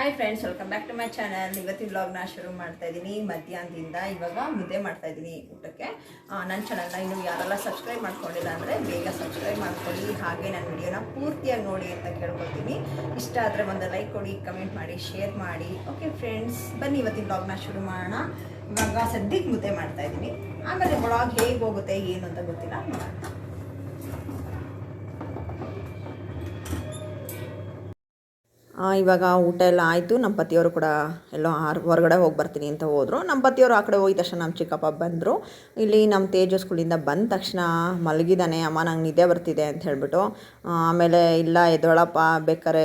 Hi friends welcome back to my channel ಇವತ್ತಿನ ವ್ಲಾಗ್ನ ಶುರು ಮಾಡ್ತಾ ಇದ್ದೀನಿ. ಮಧ್ಯಾಹ್ನದಿಂದ ಇವಾಗ ಮುದ್ದೆ ಮಾಡ್ತಾ ಇದ್ದೀನಿ ಊಟಕ್ಕೆ. ನನ್ನ ಚಾನಲ್ನ ಇನ್ನು ಯಾರೆಲ್ಲ ಸಬ್ಸ್ಕ್ರೈಬ್ ಮಾಡ್ಕೊಂಡಿಲ್ಲ ಅಂದರೆ ಬೇಗ ಸಬ್ಸ್ಕ್ರೈಬ್ ಮಾಡ್ಕೊಳ್ಳಿ. ಹಾಗೆ ನನ್ನ ವಿಡಿಯೋನ ಪೂರ್ತಿಯಾಗಿ ನೋಡಿ ಅಂತ ಕೇಳ್ಕೊತೀನಿ ಇಷ್ಟ ಆದರೆ ಒಂದು ಲೈಕ್ ಕೊಡಿ ಕಮೆಂಟ್ ಮಾಡಿ ಶೇರ್ ಮಾಡಿ. ಓಕೆ ಫ್ರೆಂಡ್ಸ್ ಬನ್ನಿ ಇವತ್ತಿನ ವ್ಲಾಗ್ನ ಶುರು ಮಾಡೋಣ. ಇವಾಗ ಸದ್ಯಕ್ಕೆ ಮುದ್ದೆ ಮಾಡ್ತಾ ಇದ್ದೀನಿ. ಆಮೇಲೆ ವ್ಲಾಗ್ ಹೇಗೆ ಹೋಗುತ್ತೆ, ಏನು ಅಂತ ಗೊತ್ತಿಲ್ಲ. ನೋಡೋಣ. ಇವಾಗ ಊಟ ಎಲ್ಲ ಆಯಿತು. ನಮ್ಮ ಪತಿಯವರು ಕೂಡ ಎಲ್ಲೋ ಆರು ಹೊರಗಡೆ ಹೋಗಿ ಬರ್ತೀನಿ ಅಂತ ಹೋದರು. ನಮ್ಮ ಪತಿಯವರು ಆ ಕಡೆ ಹೋಗಿದ ತಕ್ಷಣ ನಮ್ಮ ಚಿಕ್ಕಪ್ಪ ಬಂದರು. ಇಲ್ಲಿ ನಮ್ಮ ತೇಜಸ್ಗಳಿಂದ ಸ್ಕೂಲಿಂದ ಬಂದ ತಕ್ಷಣ ಮಲಗಿದ್ದಾನೆ ಅಮ್ಮ, ನಂಗೆ ನಿದ್ದೆ ಬರ್ತಿದೆ ಅಂತ ಹೇಳಿಬಿಟ್ಟು ಆಮೇಲೆ, ಇಲ್ಲ, ಎದ್ದೊಳಪ್ಪ ಬೇಕಾದ್ರೆ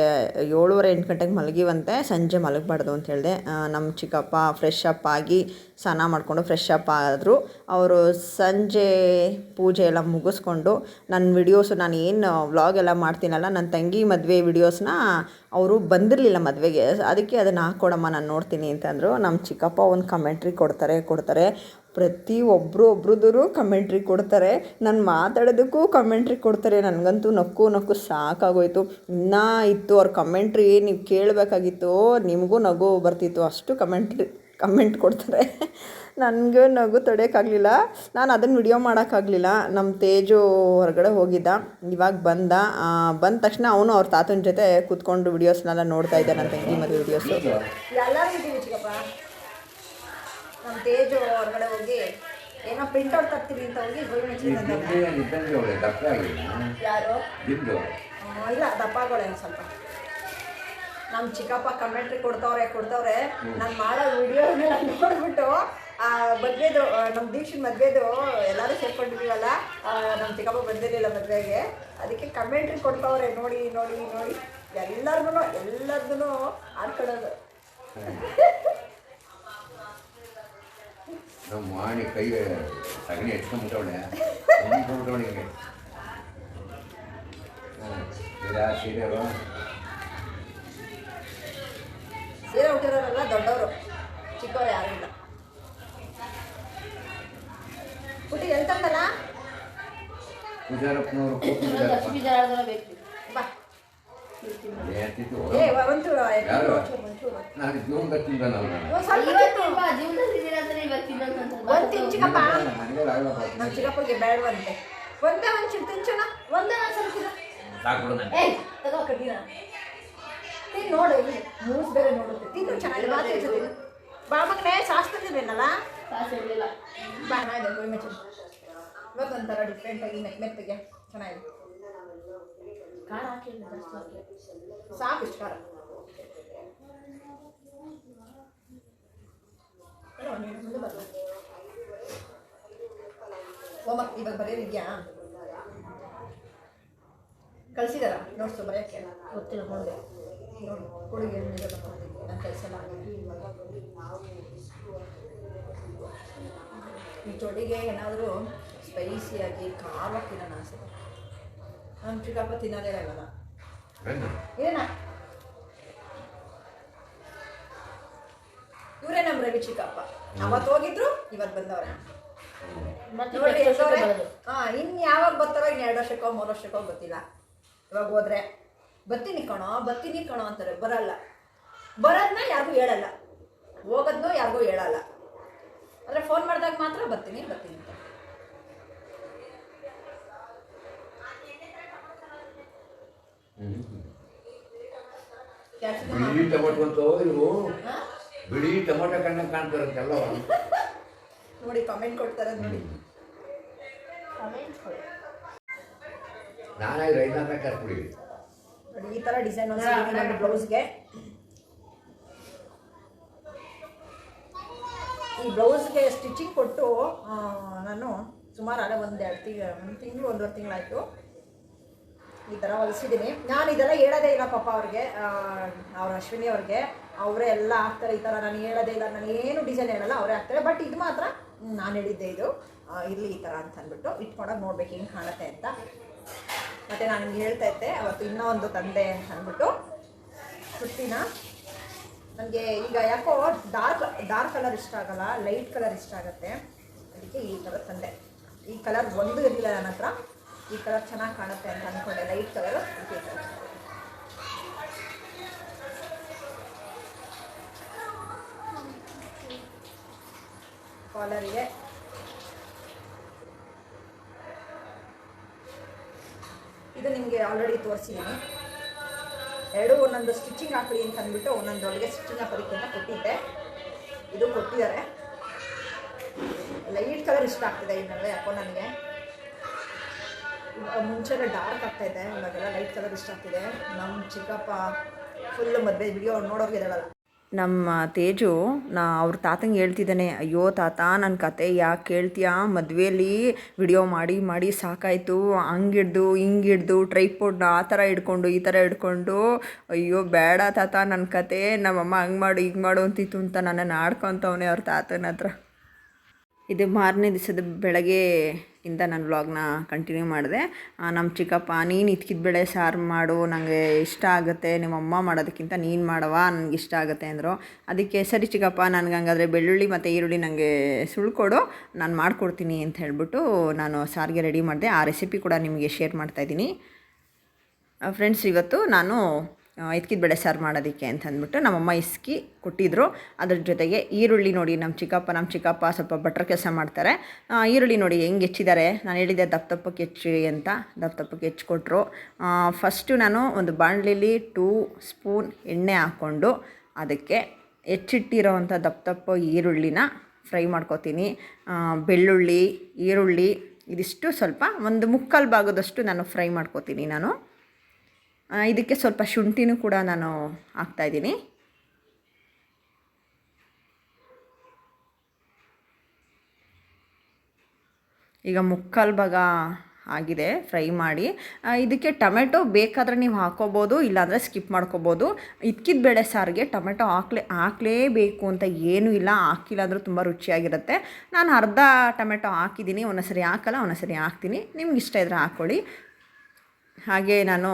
ಏಳುವರೆ, ಎಂಟು ಗಂಟೆಗೆ ಮಲಗಿವಂತೆ, ಸಂಜೆ ಮಲಗಬಾರ್ದು ಅಂತ ಹೇಳಿದೆ. ನಮ್ಮ ಚಿಕ್ಕಪ್ಪ ಫ್ರೆಶ್ ಅಪ್ ಆಗಿ ಸ್ನಾನ ಮಾಡಿಕೊಂಡು ಫ್ರೆಶ್ ಅಪ್ ಆದರು. ಅವರು ಸಂಜೆ ಪೂಜೆ ಎಲ್ಲ ಮುಗಿಸ್ಕೊಂಡು ನನ್ನ ವಿಡಿಯೋಸು ನಾನು ಏನು ವ್ಲಾಗ್ ಎಲ್ಲ ಮಾಡ್ತೀನಲ್ಲ ನನ್ನ ತಂಗಿ ಮದುವೆ ವಿಡಿಯೋಸ್ನ ಅವರು ಬಂದಿರಲಿಲ್ಲ ಮದುವೆಗೆ. ಅದಕ್ಕೆ ಅದನ್ನು ಹಾಕ್ಕೊಡಮ್ಮ ನಾನು ನೋಡ್ತೀನಿ ಅಂತಂದರು ನಮ್ಮ ಚಿಕ್ಕಪ್ಪ ಒಂದು ಕಮೆಂಟ್ರಿ ಕೊಡ್ತಾರೆ ಕೊಡ್ತಾರೆ. ಪ್ರತಿ ಒಬ್ಬರು ಒಬ್ರದ್ರು ಕಮೆಂಟ್ರಿ ಕೊಡ್ತಾರೆ. ನಾನು ಮಾತಾಡೋದಕ್ಕೂ ಕಮೆಂಟ್ರಿ ಕೊಡ್ತಾರೆ. ನನಗಂತೂ ನಕ್ಕು ನಕ್ಕು ಸಾಕಾಗೋಯ್ತು. ಇನ್ನೂ ಇತ್ತು ಅವ್ರ ಕಮೆಂಟ್ರಿ ನೀವು ಕೇಳಬೇಕಾಗಿತ್ತು. ನಿಮಗೂ ನಗು ಬರ್ತಿತ್ತು. ಅಷ್ಟು ಕಮೆಂಟ್ರಿ ಕಮೆಂಟ್ ಕೊಡ್ತಾರೆ. ನನಗೆ ನಗು ತಡೆಯೋಕ್ಕಾಗಲಿಲ್ಲ. ನಾನು ಅದನ್ನು ವಿಡಿಯೋ ಮಾಡೋಕ್ಕಾಗಲಿಲ್ಲ. ನಮ್ಮ ತೇಜು ಹೊರಗಡೆ ಹೋಗಿದ್ದ. ಇವಾಗ ಬಂದ. ಬಂದ ತಕ್ಷಣ ಅವನು ಅವ್ರ ತಾತನ ಜೊತೆ ಕೂತ್ಕೊಂಡು ವಿಡಿಯೋಸ್ನೆಲ್ಲ ನೋಡ್ತಾ ಇದ್ದೆ ನನ್ನ ತಂಗಿ ಮದುವೆ ವಿಡಿಯೋಸ್ ನಮ್ಮ ತೇಜು ಹೊರಗಡೆ ಹೋಗಿ ಏನೋ ಪ್ರಿಂಟ್ಔಟ್ ತರ್ತೀನಿ ಅಂತ ಹೋಗಿ ಯಾರು? ಇಲ್ಲ ದಪ್ಪಗಳೇ ಸ್ವಲ್ಪ. ನಮ್ಮ ಚಿಕ್ಕಪ್ಪ ಕಮೆಂಟ್ರಿ ಕೊಡ್ತಾವ್ರೆ ಕೊಡ್ತಾವ್ರೆ. ನಾನು ಮಾಡೋ ವಿಡಿಯೋನೆಲ್ಲ ನೋಡ್ಬಿಟ್ಟು, ಆ, ಮದ್ವೆದು ನಮ್ಮ ದೀಕ್ಷಿನ ಮದ್ವೆದು ಎಲ್ಲರೂ ಸೇರ್ಕೊಂಡಿದ್ದೀವಲ್ಲ ನಮ್ಮ ಚಿಕ್ಕಪ್ಪ ಬಂದಿರಲಿಲ್ಲ ಮದುವೆಗೆ. ಅದಕ್ಕೆ ಕಮೆಂಟ್ರಿ ಕೊಡ್ತಾವ್ರೆ ನೋಡಿ ನೋಡಿ ನೋಡಿ. ಎಲ್ಲರಿಗೂ ಎಲ್ಲರದ್ದು ಆಡ್ಕೊಳ್ಳೋದು. ಮಾಡಿ ಕೈ ಸಗಣಿ ಎತ್ಕೊಂಡ್ಬಿಟ್ಟವಳೆ. ಸೀರೆ ಹುಟ್ಟಿರೋರೆಲ್ಲ ದೊಡ್ಡವರು. ಚಿಕ್ಕವರು ಯಾರು ಇಲ್ಲ. ಹುಟ್ಟಿ ಎಂತಂದಲ್ಲ ಬಾ. ಏ ಒಂಚೂರು ಒಂದ್ ಆಗಲ್ಲ ನಮ್ಮ ಚಿಕ್ಕಪ್ಪಗೆ ಬೇಡವಂತೆ. ಒಂದೇ ಒಂದ್ ಚಿಕ್ಕ ತಿಂಚಣ ಒಂದೇ ಒಂದ್ ಸ್ವಲ್ಪ. ಸಾಕು ನನಗೆ. ಏಯ್ ತಗೋ ಕಡ್ಡಿನ ತಿನ್ ನೋಡು ಇಲ್ಲಿ ಮೂಸ್ ಬೇರೆ ನೋಡುತ್ತೆ. ತಿನ್ನು ಚೆನ್ನಾಗಿ ಮಾತು ಹೆಚ್ಚು ತಿನ್ನು. ಬಾ ಮಗನೇ ಸಾಸ್ ತಂದಿದ್ದೇನಲ್ಲ ಬಾ ಇದೆ ಗೋಳಿ ಮೆಚ್ಚು ಇವತ್ತೊಂಥರ ಡಿಫ್ರೆಂಟ್ ಆಗಿ ಮೆತ್ ಮೆತ್ತಗೆ ಚೆನ್ನಾಗಿದೆ ಖಾರ ಹಾಕಿಲ್ಲ. ಸಾಕು ಇಷ್ಟು ಖಾರ. ನೀನು. ಹೋಮ್ವರ್ಕ್ ಇವಾಗ ಬರೆಯೋದಿದ್ಯಾ? ಕಳಿಸಿದಾರ? ನೋಟ್ಸು ಬರೆಯೋಕ್ಕೆ. ಗೊತ್ತಿಲ್ಲ ನೋಡಿದೆ ನೋಡು ಹುಡುಗಿ ನಾನು ಕಳ್ಸಲ್ಲ ಈ ಚೊಡಿಗೆ ಏನಾದರೂ ಸ್ಪೈಸಿಯಾಗಿ ಖಾರ ತಿನ್ನೋಣ ಅನ್ಸುತ್ತೆ. ನಮ್ಮ ಚಿಕ್ಕಪ್ಪ ತಿನ್ನೋದೇ ಆಗಲ್ಲ ಏನು? ಇವರೇ ನಮ್ಮ ರವಿ ಚಿಕ್ಕಪ್ಪ. ಅವತ್ತು ಹೋಗಿದ್ರು ಇವತ್ತು ಬಂದವ್ರೆ? ಹಾ ಇನ್ ಯಾವಾಗ ಬರ್ತಾರೋ ಇನ್ನು ಎರಡು ವರ್ಷಕ್ಕೋ ಮೂರು ವರ್ಷಕ್ಕೋ ಗೊತ್ತಿಲ್ಲ. ಇವಾಗ ಹೋದ್ರೆ ಬರ್ತೀನಿ ಕಣೋ ಬರ್ತೀನಿ ಕಣೋ ಅಂತಾರೆ. ಬರಲ್ಲ. ಬರೋದನ್ನ ಯಾರಿಗೂ ಹೇಳಲ್ಲ. ಹೋಗೋದ್ನೋ ಯಾರಿಗೂ ಹೇಳಲ್ಲ. ಆದರೆ ಫೋನ್ ಮಾಡಿದಾಗ ಮಾತ್ರ ಬರ್ತೀನಿ ಬರ್ತೀನಿ ಅಂತ ಬಿಳಿ ಟೊಮೊಟೊ ಅಂತೂ ಇವು? ಬಿಳಿ ಟೊಮೊಟೊ ಕಣ್ಣ ಕಾಣ್ತಾರಂತೆಲ್ಲ ನೋಡಿ ಕಾಮೆಂಟ್ ಕೊಡ್ತಾರೆ ನೋಡಿ. ನಾನಾಗಿ ರೈತ ಕರ್ಬಿಡಿ ನೋಡಿ ಈ ತರ ಡಿಸೈನ್ ಒಂದು ಬ್ಲೌಸ್ಗೆ ಈ ಬ್ಲೌಸ್ಗೆ ಸ್ಟಿಚಿಂಗ್ ಕೊಟ್ಟು ನಾನು ಸುಮಾರು ಅದೇ ಒಂದು ಎರಡು ತಿಂಗಳು ಒಂದು ತಿಂಗಳು ಒಂದೂವರೆ ತಿಂಗಳಾಯಿತು. ಈ ಥರ ಹೊಲಿಸಿದ್ದೀನಿ ನಾನು ಇದೆಲ್ಲ ಹೇಳೋದೇ ಇಲ್ಲ ಪಾಪ ಅವ್ರಿಗೆ ಅವ್ರ ಅಶ್ವಿನಿ ಅವ್ರಿಗೆ. ಅವರೇ ಎಲ್ಲ ಹಾಕ್ತಾರೆ ಈ ಥರ ನಾನು ಹೇಳೋದೇ ಇಲ್ಲ ನಾನು ಏನು ಡಿಸೈನ್ ಹೇಳಲ್ಲ ಅವರೇ ಹಾಕ್ತಾರೆ. ಬಟ್ ಇದು ಮಾತ್ರ ನಾನು ಹೇಳಿದ್ದೆ ಇದು. ಇರಲಿ ಈ ಥರ ಅಂತ ಅಂದ್ಬಿಟ್ಟು ಇಟ್ಕೊಂಡಾಗ ನೋಡ್ಬೇಕು ಹೆಂಗೆ ಕಾಣುತ್ತೆ ಅಂತ. ಮತ್ತೆ ನಾನು ನಿಮ್ಗೆ ಹೇಳ್ತಾ ಇದ್ದೆ, ಅವತ್ತು ಇನ್ನೂ ಒಂದು ತಂದೆ ಅಂದ್ಬಿಟ್ಟು. ಕುರ್ತಿನ ನನಗೆ ಈಗ ಯಾಕೋ ಡಾರ್ಕ್ ಡಾರ್ಕ್ ಕಲರ್ ಇಷ್ಟ ಆಗಲ್ಲ ಲೈಟ್ ಕಲರ್ ಇಷ್ಟ ಆಗುತ್ತೆ. ಅದಕ್ಕೆ ಈ ಕಲರ್ ತಂದೆ. ಈ ಕಲರ್ ಒಂದು ಇರಲಿಲ್ಲ ನನ್ನ ಹತ್ರ. ಈ ಕಲರ್ ಚೆನ್ನಾಗಿ ಕಾಣುತ್ತೆ ಅಂತ ಅಂದ್ಕೊಂಡೆ ಲೈಟ್ ಕಲರು ಕಲರ್ ಕಾಲರಿಗೆ ಇದು ನಿಮಗೆ ಆಲ್ರೆಡಿ ತೋರಿಸಿದ್ದೀನಿ ಎರಡು ಒಂದೊಂದು ಸ್ಟಿಚಿಂಗ್ ಹಾಕಲಿ ಅಂತ ಅಂದ್ಬಿಟ್ಟು ಒಂದೊಂದು ಒಳಗೆ ಸ್ಟಿಚಿಂಗ್ ಹಾಕೋದಕ್ಕಿಂತ ಕೊಟ್ಟಿದ್ದೆ. ಇದು ಕೊಟ್ಟಿದ್ದಾರೆ. ಲೈಟ್ ಕಲರ್ ಇಷ್ಟ ಆಗ್ತಿದೆ ನಡುವೆ ಯಾಕೋ ನನಗೆ. ಮುಂಚೆಲ್ಲ ಡಾರ್ಕ್ ಆಗ್ತಾಯಿದೆ ಇವಾಗೆಲ್ಲ ಲೈಟ್ ಕಲರ್ ಇಷ್ಟ ಆಗ್ತಿದೆ. ನಮ್ಮ ಚಿಕ್ಕಪ್ಪ ಫುಲ್ ಮದುವೆ ವಿಡಿಯೋ ನೋಡೋಕೆ ಹೇಳಲ್ಲ. ನಮ್ಮ ತೇಜು, ನಾ ಅವ್ರ ತಾತಂಗೆ ಹೇಳ್ತಿದ್ದಾನೆ, ಅಯ್ಯೋ ತಾತ ನನ್ನ ಕತೆ ಯಾಕೆ ಕೇಳ್ತೀಯಾ? ಮದುವೆಯಲ್ಲಿ ವಿಡಿಯೋ ಮಾಡಿ ಮಾಡಿ ಸಾಕಾಯಿತು. ಹಂಗಿಡ್ದು, ಹಿಂಗಿಡ್ದು, ಟ್ರೈಪೋಡ್ನ ಆ ಥರ ಹಿಡ್ಕೊಂಡು, ಈ ಥರ ಹಿಡ್ಕೊಂಡು, ಅಯ್ಯೋ ಬೇಡ ತಾತ ನನ್ನ ಕತೆ, ನಮ್ಮಮ್ಮ ಹಂಗೆ ಮಾಡು, ಹಿಂಗೆ ಮಾಡು ಅಂತಿತ್ತು ಅಂತ ನನ್ನನ್ನು ಆಡ್ಕೊತವನೆ ಅವ್ರ ತಾತನ ಹತ್ರ. ಇದು ಮಾರನೇ ದಿವಸದ ಬೆಳಗ್ಗೆ ಇಂದ ನಾನು ವ್ಲಾಗ್ನ ಕಂಟಿನ್ಯೂ ಮಾಡಿದೆ. ನಮ್ಮ ಚಿಕ್ಕಪ್ಪ, ನೀನು ಇದ್ಕಿದ ಬೆಳೆ ಸಾರು ಮಾಡು ನನಗೆ ಇಷ್ಟ ಆಗುತ್ತೆ ನಿಮ್ಮಮ್ಮ ಮಾಡೋದಕ್ಕಿಂತ ನೀನು ಮಾಡವ ನನಗೆ ಇಷ್ಟ ಆಗುತ್ತೆ, ಅಂದರು. ಅದಕ್ಕೆ, ಸರಿ ಚಿಕ್ಕಪ್ಪ, ನನಗೆ ಹಂಗಾದ್ರೆ ಬೆಳ್ಳುಳ್ಳಿ ಮತ್ತು ಈರುಳ್ಳಿ ನನಗೆ ಸುಳ್ಕೊಡು, ನಾನು ಮಾಡಿಕೊಡ್ತೀನಿ, ಅಂತ ಹೇಳ್ಬಿಟ್ಟು ನಾನು ಸಾರಿಗೆ ರೆಡಿ ಮಾಡಿದೆ. ಆ ರೆಸಿಪಿ ಕೂಡ ನಿಮಗೆ ಶೇರ್ ಮಾಡ್ತಾಯಿದ್ದೀನಿ ಫ್ರೆಂಡ್ಸ್ ಇವತ್ತು ನಾನು ಎತ್ಕಿದ ಬೇಳೆ ಸಾರು ಮಾಡೋದಕ್ಕೆ ಅಂತ ಅಂದ್ಬಿಟ್ಟು ನಮ್ಮಮ್ಮ ಇಸ್ಕಿ ಕೊಟ್ಟಿದ್ದರು ಅದ್ರ ಜೊತೆಗೆ ಈರುಳ್ಳಿ ನೋಡಿ ನಮ್ಮ ಚಿಕ್ಕಪ್ಪ ನಮ್ಮ ಚಿಕ್ಕಪ್ಪ ಸ್ವಲ್ಪ ಬಟ್ರ್ ಕೆಲಸ ಮಾಡ್ತಾರೆ. ಈರುಳ್ಳಿ ನೋಡಿ ಹೆಂಗೆ ಹೆಚ್ಚಿದ್ದಾರೆ? ನಾನು ಹೇಳಿದ್ದೆ ದಪ್ಪ ದಪ್ಪಕ್ಕೆ ಹೆಚ್ಚಿ ಅಂತ, ದಪ್ಪ ದಪ್ಪಕ್ಕೆ ಹೆಚ್ಚಿಕೊಟ್ರು ಫಸ್ಟು ನಾನು ಒಂದು ಬಾಣಲಿಲಿ ಟೂ ಸ್ಪೂನ್ ಎಣ್ಣೆ ಹಾಕ್ಕೊಂಡು ಅದಕ್ಕೆ ಹೆಚ್ಚಿಟ್ಟಿರೋವಂಥ ದಪ್ಪ ದಪ್ಪ ಈರುಳ್ಳಿನ ಫ್ರೈ ಮಾಡ್ಕೋತೀನಿ. ಬೆಳ್ಳುಳ್ಳಿ, ಈರುಳ್ಳಿ, ಇದಿಷ್ಟು ಸ್ವಲ್ಪ ಒಂದು ಮುಕ್ಕಾಲು ಭಾಗದಷ್ಟು ನಾನು ಫ್ರೈ ಮಾಡ್ಕೋತೀನಿ ನಾನು. ಇದಕ್ಕೆ ಸ್ವಲ್ಪ ಶುಂಠಿನೂ ಕೂಡ ನಾನು ಹಾಕ್ತಾಯಿದ್ದೀನಿ ಈಗ ಮುಕ್ಕಾಲು ಭಾಗ ಆಗಿದೆ, ಫ್ರೈ ಮಾಡಿ. ಇದಕ್ಕೆ ಟೊಮೆಟೊ ಬೇಕಾದರೆ ನೀವು ಹಾಕೋಬೋದು, ಇಲ್ಲಾಂದರೆ ಸ್ಕಿಪ್ ಮಾಡ್ಕೋಬೋದು. ಇದ್ಕಿದ ಬೇಳೆ ಸಾರಿಗೆ ಟೊಮೆಟೊ ಹಾಕ್ಲೇ, ಹಾಕ್ಲೇಬೇಕು ಅಂತ ಏನೂ ಇಲ್ಲ, ಹಾಕಿಲ್ಲ ಅಂದರೂ ತುಂಬ ರುಚಿಯಾಗಿರುತ್ತೆ. ನಾನು ಅರ್ಧ ಟೊಮೆಟೊ ಹಾಕಿದ್ದೀನಿ, ಒಂದೊಂದ್ಸರಿ ಹಾಕಲ್ಲ, ಒಂದೊಂದ್ಸರಿ ಹಾಕ್ತೀನಿ. ನಿಮ್ಗೆ ಇಷ್ಟ ಇದ್ದರೆ ಹಾಕ್ಕೊಳ್ಳಿ ಹಾಗೆ ನಾನು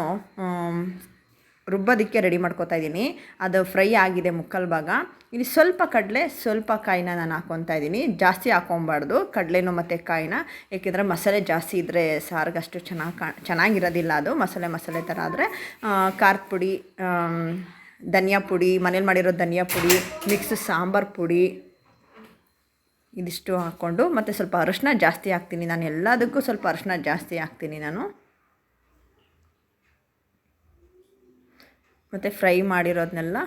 ರುಬ್ಬೋದಕ್ಕೆ ರೆಡಿ ಮಾಡ್ಕೊತಾ ಇದ್ದೀನಿ. ಅದು ಫ್ರೈ ಆಗಿದೆ ಮುಕ್ಕಲ್ ಭಾಗ. ಇಲ್ಲಿ ಸ್ವಲ್ಪ ಕಡಲೆ, ಸ್ವಲ್ಪ ಕಾಯಿನ ನಾನು ಹಾಕ್ಕೊತಾ ಇದ್ದೀನಿ. ಜಾಸ್ತಿ ಹಾಕೊಬಾರ್ದು. ಕಡಲೆನೂ ಮತ್ತು ಕಾಯಿನ. ಏಕೆಂದರೆ ಮಸಾಲೆ ಜಾಸ್ತಿ ಇದ್ದರೆ ಸಾರಿಗೆ ಅಷ್ಟು ಚೆನ್ನಾಗಿ ಕಾ, ಚೆನ್ನಾಗಿರೋದಿಲ್ಲ ಅದು. ಮಸಾಲೆ ಮಸಾಲೆ ಥರ ಆದರೆ ಖಾರದ ಪುಡಿ ಧನಿಯಾ ಪುಡಿ, ಮನೇಲಿ ಮಾಡಿರೋ ಧನಿಯಾ ಪುಡಿ ಮಿಕ್ಸ್ ಸಾಂಬಾರು ಪುಡಿ ಇದಿಷ್ಟು ಹಾಕ್ಕೊಂಡು ಮತ್ತು ಸ್ವಲ್ಪ ಅರಶಿನ ಜಾಸ್ತಿ ಹಾಕ್ತೀನಿ. ನಾನು ಎಲ್ಲದಕ್ಕೂ ಸ್ವಲ್ಪ ಅರಶಿನ ಜಾಸ್ತಿ ಹಾಕ್ತೀನಿ ನಾನು. ಮತ್ತು ಫ್ರೈ ಮಾಡಿರೋದನ್ನೆಲ್ಲ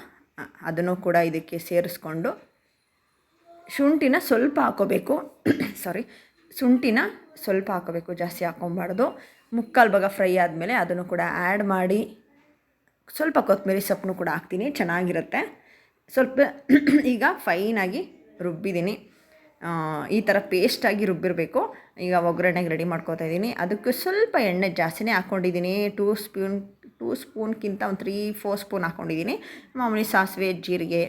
ಅದನ್ನು ಕೂಡ ಇದಕ್ಕೆ ಸೇರಿಸ್ಕೊಂಡು ಶುಂಠಿನ ಸ್ವಲ್ಪ ಹಾಕೋಬೇಕು. ಸಾರಿ ಶುಂಠಿನ ಸ್ವಲ್ಪ ಹಾಕೋಬೇಕು, ಜಾಸ್ತಿ ಹಾಕೊಬಾರ್ದು. ಮುಕ್ಕಾಲು ಭಾಗ ಫ್ರೈ ಆದಮೇಲೆ ಅದನ್ನು ಕೂಡ ಆ್ಯಡ್ ಮಾಡಿ ಸ್ವಲ್ಪ ಕೊತ್ತಂಬರಿ ಸೊಪ್ಪನ್ನು ಕೂಡ ಹಾಕ್ತೀನಿ, ಚೆನ್ನಾಗಿರುತ್ತೆ. ಸ್ವಲ್ಪ ಈಗ ಫೈನಾಗಿ ರುಬ್ಬಿದ್ದೀನಿ. ಈ ಥರ ಪೇಸ್ಟಾಗಿ ರುಬ್ಬಿರಬೇಕು. ಈಗ ಒಗ್ಗರಣೆಗೆ ರೆಡಿ ಮಾಡ್ಕೋತಾ ಇದ್ದೀನಿ. ಅದಕ್ಕೆ ಸ್ವಲ್ಪ ಎಣ್ಣೆ ಜಾಸ್ತಿನೇ ಹಾಕ್ಕೊಂಡಿದ್ದೀನಿ ಟೂ ಸ್ಪೂನ್ ಟೂ ಸ್ಪೂನ್ಗಿಂತ ಒಂದು ತ್ರೀ ಫೋರ್ ಸ್ಪೂನ್ ಹಾಕ್ಕೊಂಡಿದ್ದೀನಿ ಮಾಮೂಲಿ ಸಾಸಿವೆ, ಜೀರಿಗೆ,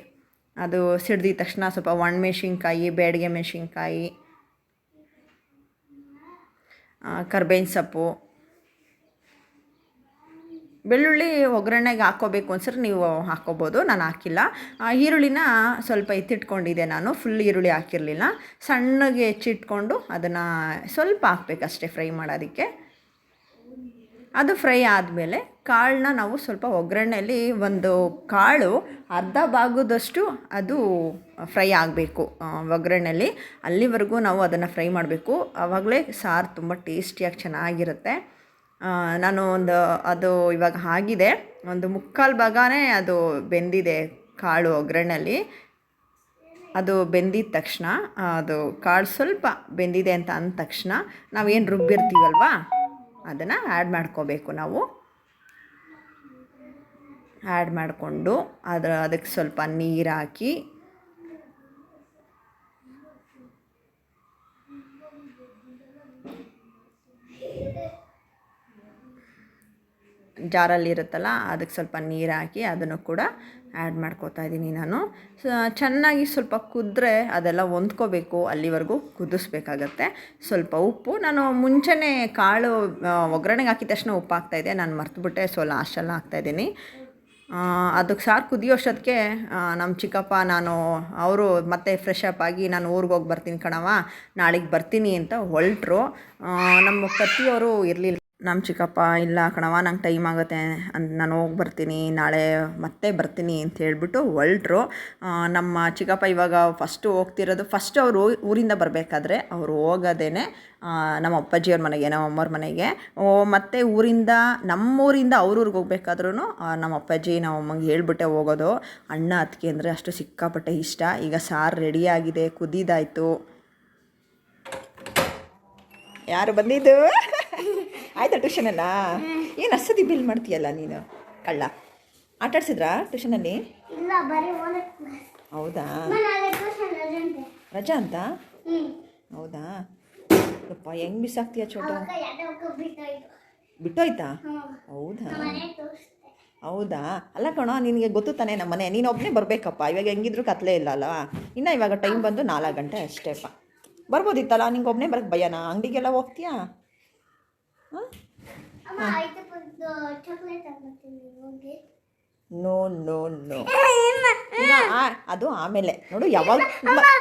ಅದು ಸಿಡ್ದಿದ ತಕ್ಷಣ ಸ್ವಲ್ಪ ಒಣಮೆಣ್ಸಿನ್ಕಾಯಿ ಬೇಡಿಗೆ ಮೆಣಸಿನ್ಕಾಯಿ ಕರ್ಬೇವಿನ ಸೊಪ್ಪು. ಬೆಳ್ಳುಳ್ಳಿ ಒಗ್ಗರಣೆಗೆ ಹಾಕ್ಕೋಬೇಕು ಅನ್ಸರ್ ನೀವು ಹಾಕ್ಕೋಬೋದು, ನಾನು ಹಾಕಿಲ್ಲ. ಈರುಳ್ಳಿನ ಸ್ವಲ್ಪ ಎತ್ತಿಟ್ಕೊಂಡಿದ್ದೆ ನಾನು ಫುಲ್ ಈರುಳ್ಳಿ ಹಾಕಿರಲಿಲ್ಲ. ಸಣ್ಣಗೆ ಹೆಚ್ಚಿಟ್ಕೊಂಡು ಅದನ್ನು ಸ್ವಲ್ಪ ಹಾಕ್ಬೇಕಷ್ಟೇ ಫ್ರೈ ಮಾಡೋದಕ್ಕೆ. ಅದು ಫ್ರೈ ಆದಮೇಲೆ ಕಾಳನ್ನ ನಾವು ಸ್ವಲ್ಪ ಒಗ್ಗರಣೆಯಲ್ಲಿ ಒಂದು ಕಾಳು, ಅರ್ಧ ಭಾಗದಷ್ಟು ಅದು ಫ್ರೈ ಆಗಬೇಕು ಒಗ್ಗರಣೆಯಲ್ಲಿ. ಅಲ್ಲಿವರೆಗೂ ನಾವು ಅದನ್ನು ಫ್ರೈ ಮಾಡಬೇಕು. ಆವಾಗಲೇ ಸಾರು ತುಂಬ ಟೇಸ್ಟಿಯಾಗಿ ಚೆನ್ನಾಗಿರುತ್ತೆ. ನಾನು ಒಂದು ಅದು ಇವಾಗ ಆಗಿದೆ. ಒಂದು ಮುಕ್ಕಾಲು ಭಾಗನೇ ಅದು ಬೆಂದಿದೆ ಕಾಳು ಒಗ್ಗರಣೆಯಲ್ಲಿ. ಅದು ಬೆಂದಿದ ತಕ್ಷಣ ಅದು ಕಾಳು ಸ್ವಲ್ಪ ಬೆಂದಿದೆ ಅಂತ ಅಂದ ತಕ್ಷಣ ನಾವೇನು ರುಬ್ಬಿರ್ತೀವಲ್ವಾ? ಅದನ್ನು ಆ್ಯಡ್ ಮಾಡ್ಕೋಬೇಕು ನಾವು. ಆ್ಯಡ್ ಮಾಡಿಕೊಂಡು ಅದರ ಅದಕ್ಕೆ ಸ್ವಲ್ಪ ನೀರು ಹಾಕಿ. ಜಾರಲ್ಲಿ ಇರುತ್ತಲ್ಲ, ಅದಕ್ಕೆ ಸ್ವಲ್ಪ ನೀರು ಹಾಕಿ ಅದನ್ನು ಕೂಡ ಆ್ಯಡ್ ಮಾಡ್ಕೋತಾ ಇದ್ದೀನಿ ನಾನು. ಚೆನ್ನಾಗಿ ಸ್ವಲ್ಪ ಕುದ್ರೆ ಅದೆಲ್ಲ ಹೊಂದ್ಕೋಬೇಕು, ಅಲ್ಲಿವರೆಗೂ ಕುದಿಸ್ಬೇಕಾಗತ್ತೆ. ಸ್ವಲ್ಪ ಉಪ್ಪು. ನಾನು ಮುಂಚೆನೆ ಕಾಳು ಒಗ್ಗರಣೆಗೆ ಹಾಕಿದ ತಕ್ಷಣ ಉಪ್ಪು ಹಾಕ್ತಾಯಿದ್ದೆ ನಾನು ಮರ್ತುಬಿಟ್ಟೆ ಸೊ ಆಗ್ತಾ ಇದ್ದೀನಿ ಅದಕ್ಕೆ ಸಾರು ಕುದಿಯೋಷ್ಟೊತ್ತಿಗೆ ನಮ್ಮ ಚಿಕ್ಕಪ್ಪ, ನಾನು, ಅವರು ಮತ್ತೆ ಫ್ರೆಶ್ ಅಪ್ ಆಗಿ ನಾನು ಊರಿಗೆ ಹೋಗಿ ಬರ್ತೀನಿ ಕಣವ ನಾಳೆಗೆ ಬರ್ತೀನಿ ಅಂತ ಹೊರಟ್ರು ನಮ್ಮ ಕತ್ತಿಯವರು ಇರಲಿಲ್ಲ. ನಮ್ಮ ಚಿಕ್ಕಪ್ಪ, ಇಲ್ಲ ಕಣವ ನಂಗೆ ಟೈಮ್ ಆಗುತ್ತೆ. ಅಂತ ನಾನು ಹೋಗಿ ಬರ್ತೀನಿ, ನಾಳೆ ಮತ್ತೆ ಬರ್ತೀನಿ ಅಂತ ಹೇಳ್ಬಿಟ್ಟು ಹೊರಟ್ರು ನಮ್ಮ ಚಿಕ್ಕಪ್ಪ ಇವಾಗ ಫಸ್ಟು ಹೋಗ್ತಿರೋದು ಫಸ್ಟ್ ಅವರು ಊರಿಂದ ಬರಬೇಕಾದ್ರೆ ಅವರು ಹೋಗೋದೇ ನಮ್ಮ ಅಪ್ಪಾಜಿಯವ್ರ ಮನೆಗೆ, ನಮ್ಮ ಅಮ್ಮವ್ರ ಮನೆಗೆ. ಮತ್ತು ಊರಿಂದ, ನಮ್ಮೂರಿಂದ ಊರಿಂದ ಊರಿಗೆ ಹೋಗ್ಬೇಕಾದ್ರೂ ನಮ್ಮ ಅಪ್ಪಾಜಿ, ನಮ್ಮ ಅಮ್ಮಂಗೆ ಹೇಳ್ಬಿಟ್ಟೆ ಹೋಗೋದು. ಅಣ್ಣ ಅದಕ್ಕೆ ಅಂದರೆ ಅಷ್ಟು ಸಿಕ್ಕಾಪಟ್ಟೆ ಇಷ್ಟ. ಈಗ ಸಾರು ರೆಡಿಯಾಗಿದೆ ಕುದಿದಾಯಿತು. ಯಾರು ಬಂದಿದ್ದು? ಆಯ್ತಾ ಟ್ಯೂಷನಲ್ಲ ಏನು ಅಸದಿ ಬಿಲ್ ಮಾಡ್ತೀಯಲ್ಲ ನೀನು? ಕಳ್ಳ. ಆಟಾಡ್ಸಿದ್ರಾ ಟ್ಯೂಷನಲ್ಲಿ ಹೌದಾ? ರಜೆ ಅಂತ? ಹೌದಾ? ಯಪ್ಪ ಹೆಂಗ್ ಬಿಸಾಕ್ತೀಯ ಚೋಟು? ಬಿಟ್ಟೋಯ್ತು. ಹೌದಾ? ಹೌದಾ? ಅಲ್ಲ ಕಣೋ ನಿನಗೆ ಗೊತ್ತು ತಾನೆ ನಮ್ಮ ಮನೆ. ನೀನು ಒಬ್ಬನೇ ಬರಬೇಕಪ್ಪ. ಇವಾಗ ಹೆಂಗಿದ್ರು ಕತ್ಲೇ ಇಲ್ಲ ಅಲ್ಲ ಇನ್ನು ಇವಾಗ ಟೈಮ್ ಬಂದು ನಾಲ್ಕು ಗಂಟೆ ಅಷ್ಟೇಪ್ಪ ಬರ್ಬೋದಿತ್ತಲ್ಲ? ನಿಂಗೆ ಒಬ್ಬನೇ ಬರೋಕ್ಕೆ ಭಯನಾ? ಅಂಗಡಿಗೆಲ್ಲ ಹೋಗ್ತೀಯಾ ಹಾಂ ಅಮ್ಮ ಐದು ಪುದ್ದು ಚಾಕ್ಲೇಟ್ ತಗೊಂತೀನಿ ಹೋಗಿ ನೋ ನೋ ನೋ ಅದು ಆಮೇಲೆ. ನೋಡು ಯಾವಾಗ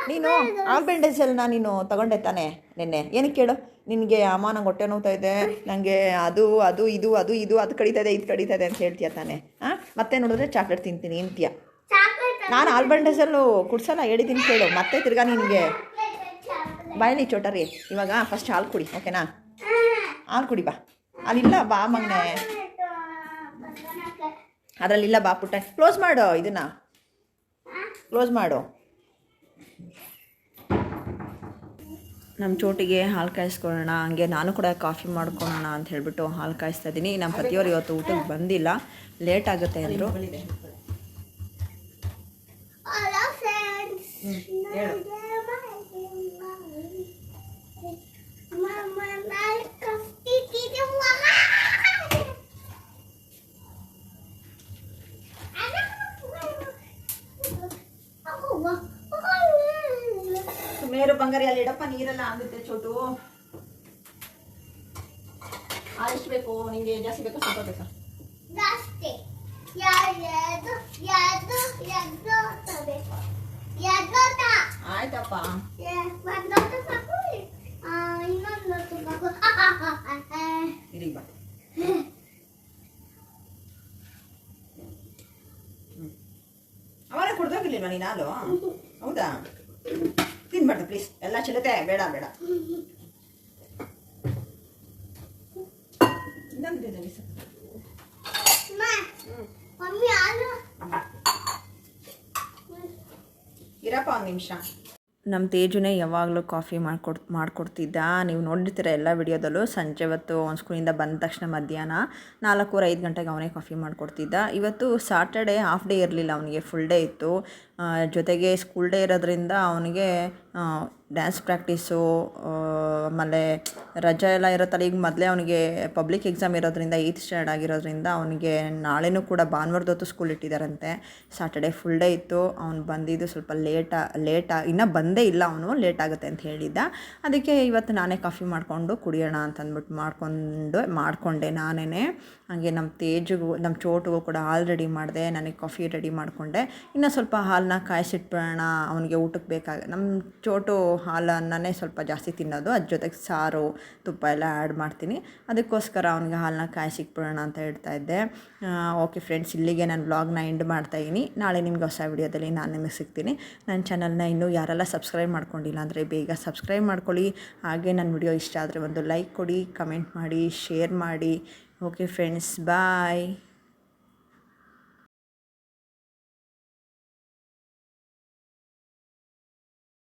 ನೀನು ನೀನು ಆಲ್ಬೆಂಡೇಸಲ್ನ ನೀನು ತಗೊಂಡೆ ತಾನೆ ನಿನ್ನೆ. ಏನಕ್ಕೆ ಕೇಳು? ನಿನಗೆ ಅಮ್ಮ ನಂಗೆ ಹೊಟ್ಟೆ ನೋವ್ತಾ ಇದೆ. ನನಗೆ ಅದು ಅದು ಇದು ಅದು ಇದು ಅದು ಕಡಿತಾ ಇದೆ ಇದು ಕಡಿತಾ ಇದೆ ಅಂತ ಹೇಳ್ತೀಯ ತಾನೆ? ಹಾಂ ಮತ್ತೆ ನೋಡಿದ್ರೆ ಚಾಕ್ಲೇಟ್ ತಿಂತೀನಿ ಇಂತೀಯ ನಾನು ನಾನು ಆಲ್ಬೆಂಡೇಸಲ್ಲು ಕುಡ್ಸಲ್ಲ ಹೇಳಿದ್ದೀನಿ ಕೇಳು. ಮತ್ತೆ ತಿರ್ಗಾ ನಿನಗೆ. ಬಾಯಲ್ಲಿ ಬಾಯಲಿ ಚೋಟರಿ. ಇವಾಗ ಫಸ್ಟ್ ಹಾಲು ಕುಡಿ ಓಕೆನಾ ಹಾಲು ಕುಡಿ ಬಾ. ಅಲ್ಲಿಲ್ಲ ಬಾ ಮಗನೆ. ಅದರಲ್ಲಿಲ್ಲ ಬಾ ಪುಟ್ಟ. ಕ್ಲೋಸ್ ಮಾಡು ಇದನ್ನ. ಕ್ಲೋಸ್ ಮಾಡು. ನಮ್ಮ ಚೋಟಿಗೆ ಹಾಲು ಕಾಯಿಸ್ಕೊಳ್ಳೋಣ. ಹಂಗೆ ನಾನು ಕೂಡ ಕಾಫಿ ಮಾಡ್ಕೊಳ್ಳೋಣ ಅಂತ ಹೇಳ್ಬಿಟ್ಟು ಹಾಲು ಕಾಯಿಸ್ತಾ ಇದ್ದೀನಿ ನಮ್ಮ ಪತಿಯವರು ಇವತ್ತು ಊಟಕ್ಕೆ ಬಂದಿಲ್ಲ. ಲೇಟ್ ಆಗುತ್ತೆ ಅಂದರು. ಹಲೋ ಫ್ರೆಂಡ್ಸ್ ಮಮ್ಮ ನಾಳೆ ಕಾಫಿ ತಿನ್ನುವ ಮೇರು ಬಂಗಾರಿ ಅಲ್ಲಿ ಇಡಪ್ಪ ನೀರೆಲ್ಲ ಆಗುತ್ತೆ ಚೋಟು. ಎಷ್ಟು ಬೇಕು ನಿಂಗೆ ಜಾಸ್ತಿ ಬೇಕಾ ಸ್ವಲ್ಪ ಬೇಕಾ? ಜಾಸ್ತಿ. ಆಯ್ತಪ್ಪ. ಇರಿ ಬಾ. ಅವರೇ ಕುಡ್ದೋಗಿರ್ಲಿಲ್ವಾ ನೀನು ಹಾಲು? ಹೌದಾ? ತಿನ್ಬಾರ್ದು ಪ್ಲೀಸ್ ಎಲ್ಲ ಚಿಲತೆ ಬೇಡ ಬೇಡ. ಇರಪ್ಪ ಒಂದು ನಿಮಿಷ. ನಮ್ಮ ತೇಜುನೇ ಯಾವಾಗಲೂ ಕಾಫಿ ಮಾಡ್ಕೊಡ್ ಮಾಡಿಕೊಡ್ತಿದ್ದ. ನೀವು ನೋಡಿರ್ತೀರ ಎಲ್ಲ ವಿಡಿಯೋದಲ್ಲೂ. ಸಂಜೆ ಹೊತ್ತು ಒಂದು ಸ್ಕೂಲಿಂದ ಬಂದ ತಕ್ಷಣ ಮಧ್ಯಾಹ್ನ ನಾಲ್ಕೂವರೆ ಐದು ಗಂಟೆಗೆ ಅವನೇ ಕಾಫಿ ಮಾಡಿಕೊಡ್ತಿದ್ದ. ಇವತ್ತು ಸಾಟರ್ಡೆ ಹಾಫ್ ಡೇ ಇರಲಿಲ್ಲ ಅವನಿಗೆ ಫುಲ್ ಡೇ ಇತ್ತು. ಜೊತೆಗೆ ಸ್ಕೂಲ್ ಡೇ ಇರೋದ್ರಿಂದ ಅವನಿಗೆ ಡ್ಯಾನ್ಸ್ ಪ್ರಾಕ್ಟೀಸು ಆಮೇಲೆ ರಜಾ ಎಲ್ಲ ಇರುತ್ತಲ್ಲ ಈಗ ಮೊದಲೇ ಅವನಿಗೆ ಪಬ್ಲಿಕ್ ಎಕ್ಸಾಮ್ ಇರೋದ್ರಿಂದ ಏಯ್ತ್ ಸ್ಟ್ಯಾಂಡರ್ಡ್ ಆಗಿರೋದ್ರಿಂದ ಅವನಿಗೆ ನಾಳೆನೂ ಕೂಡ ಭಾನುವಾರದೊತ್ತು ಸ್ಕೂಲ್ ಇಟ್ಟಿದ್ದಾರಂತೆ ಸಾಟರ್ಡೆ ಫುಲ್ ಡೇ ಇತ್ತು. ಅವ್ನು ಬಂದಿದ್ದು ಸ್ವಲ್ಪ ಲೇಟ ಲೇಟ ಇನ್ನೂ ಬಂದೇ ಇಲ್ಲ ಅವನು ಲೇಟ್ ಆಗುತ್ತೆ ಅಂತ ಹೇಳಿದ್ದ. ಅದಕ್ಕೆ ಇವತ್ತು ನಾನೇ ಕಾಫಿ ಮಾಡಿಕೊಂಡು ಕುಡಿಯೋಣ ಅಂತಂದ್ಬಿಟ್ಟು ಮಾಡಿಕೊಂಡು, ಮಾಡಿಕೊಂಡೆ ನಾನೇ ಹಾಗೆ ನಮ್ಮ ತೇಜಿಗೂ, ನಮ್ಮ ಚೋಟಿಗೂ ಕೂಡ ಹಾಲು ರೆಡಿ ಮಾಡಿದೆ, ನನಗೆ ಕಾಫಿ ರೆಡಿ ಮಾಡಿಕೊಂಡೆ. ಇನ್ನು ಸ್ವಲ್ಪ ಹಾಲನ್ನ ಕಾಯಿಸಿಟ್ಬಿಡೋಣ, ಅವನಿಗೆ ಊಟಕ್ಕೆ ಬೇಕಾಗ, ನಮ್ಮ ಚೋಟು ಹಾಲನ್ನೇ ಸ್ವಲ್ಪ ಜಾಸ್ತಿ ತಿನ್ನೋದು ಅದ್ರ ಜೊತೆಗೆ ಸಾರು, ತುಪ್ಪ ಎಲ್ಲ ಆ್ಯಡ್ ಮಾಡ್ತೀನಿ. ಅದಕ್ಕೋಸ್ಕರ ಅವನಿಗೆ ಹಾಲನ್ನ ಕಾಯಿಸಿಟ್ಬಿಡೋಣ ಅಂತ ಹೇಳ್ತಾ ಇದ್ದೆ. ಓಕೆ ಫ್ರೆಂಡ್ಸ್, ಇಲ್ಲಿಗೆ ನಾನು ವ್ಲಾಗ್ನ ಎಂಡ್ ಮಾಡ್ತಾಯಿದ್ದೀನಿ ನಾಳೆ ನಿಮ್ಗೆ ಹೊಸ ವಿಡಿಯೋದಲ್ಲಿ ನಾನು ನಿಮಗೆ ಸಿಗ್ತೀನಿ. ನನ್ನ ಚಾನಲ್ನ ಇನ್ನೂ ಯಾರೆಲ್ಲ ಸಬ್ಸ್ಕ್ರೈಬ್ ಮಾಡ್ಕೊಂಡಿಲ್ಲ ಅಂದರೆ ಬೇಗ ಸಬ್ಸ್ಕ್ರೈಬ್ ಮಾಡ್ಕೊಳ್ಳಿ. ಹಾಗೆ ನನ್ನ ವಿಡಿಯೋ ಇಷ್ಟ ಆದರೆ ಒಂದು ಲೈಕ್ ಕೊಡಿ ಕಮೆಂಟ್ ಮಾಡಿ ಶೇರ್ ಮಾಡಿ. Okay friends bye